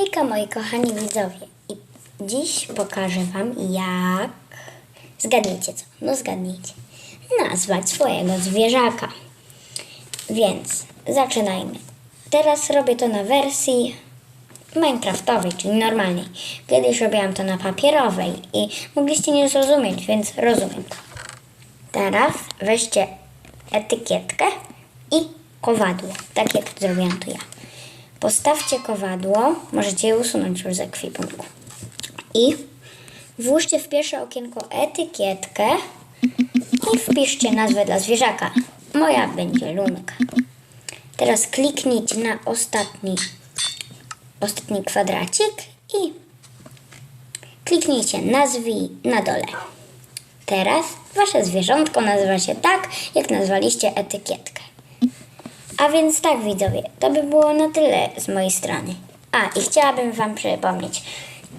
Hejka moi kochani widzowie i dziś pokażę wam jak, zgadnijcie co, no zgadnijcie, nazwać swojego zwierzaka. Więc zaczynajmy. Teraz robię to na wersji Minecraftowej, czyli normalnej. Kiedyś robiłam to na papierowej i mogliście nie zrozumieć, więc rozumiem to. Teraz weźcie etykietkę i kowadło, tak jak zrobiłam to ja. Postawcie kowadło, możecie je usunąć już z ekwipunku. I włóżcie w pierwsze okienko etykietkę i wpiszcie nazwę dla zwierzaka. Moja będzie Lunka. Teraz kliknijcie na ostatni, ostatni kwadracik i kliknijcie nazwij na dole. Teraz wasze zwierzątko nazywa się tak, jak nazwaliście etykietkę. A więc tak, widzowie, to by było na tyle z mojej strony. A, i chciałabym Wam przypomnieć,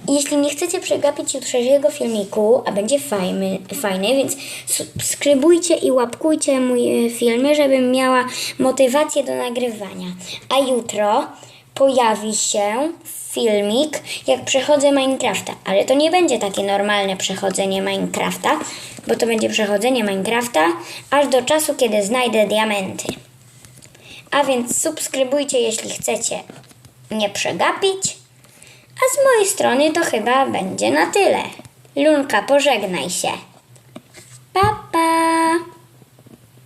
jeśli nie chcecie przegapić jutrzejszego filmiku, a będzie fajny, fajny, więc subskrybujcie i łapkujcie mój e, filmy, żebym miała motywację do nagrywania. A jutro pojawi się filmik, jak przechodzę Minecrafta, ale to nie będzie takie normalne przechodzenie Minecrafta, bo to będzie przechodzenie Minecrafta aż do czasu, kiedy znajdę diamenty. A więc subskrybujcie, jeśli chcecie nie przegapić. A z mojej strony to chyba będzie na tyle. Lunka, pożegnaj się. Pa,